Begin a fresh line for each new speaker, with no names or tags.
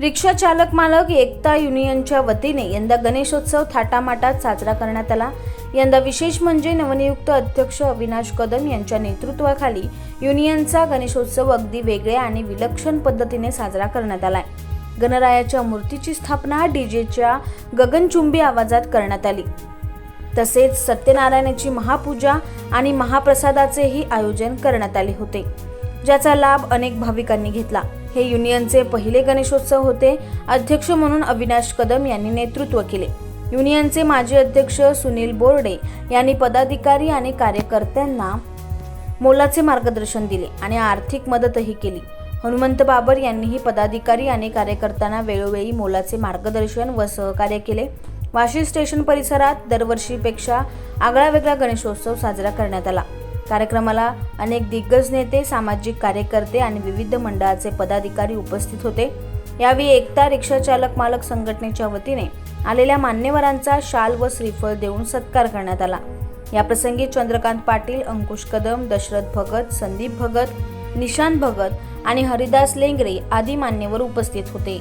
रिक्षा चालक मालक एकता युनियनच्या वतीने यंदा गणेशोत्सव थाटामाटात साजरा करण्यात आला. यंदा विशेष म्हणजे नवनियुक्त अध्यक्ष अविनाश कदम यांच्या नेतृत्वाखाली युनियनचा गणेशोत्सव अगदी वेगळ्या आणि विलक्षण पद्धतीने साजरा करण्यात आलाय. गणरायाच्या मूर्तीची स्थापना डीजेच्या गगनचुंबी आवाजात करण्यात आली. तसेच सत्यनारायणाची महापूजा आणि महाप्रसादाचेही आयोजन करण्यात आले होते ज्याचा लाभ अनेक भाविकांनी घेतला. हे युनियनचे पहिले गणेशोत्सव होते अध्यक्ष म्हणून अविनाश कदम यांनी नेतृत्व केले. युनियनचे माजी अध्यक्ष सुनील बोर्डे यांनी पदाधिकारी आणि कार्यकर्त्यांना मोलाचे मार्गदर्शन दिले आणि आर्थिक मदतही केली. हनुमंत बाबर यांनीही पदाधिकारी आणि कार्यकर्त्यांना वेळोवेळी मोलाचे मार्गदर्शन व सहकार्य केले. वाशी स्टेशन परिसरात दरवर्षीपेक्षा आगळा वेगळा गणेशोत्सव साजरा करण्यात आला. कार्यक्रमाला अनेक दिग्गज नेते सामाजिक कार्यकर्ते आणि विविध मंडळाचे पदाधिकारी उपस्थित होते. यावेळी एकता रिक्षा चालक मालक संघटनेच्या वतीने आलेल्या मान्यवरांचा शाल व श्रीफळ देऊन सत्कार करण्यात आला. याप्रसंगी चंद्रकांत पाटील अंकुश कदम दशरथ भगत संदीप भगत निशांत भगत आणि हरिदास लेंगरे आदी मान्यवर उपस्थित होते.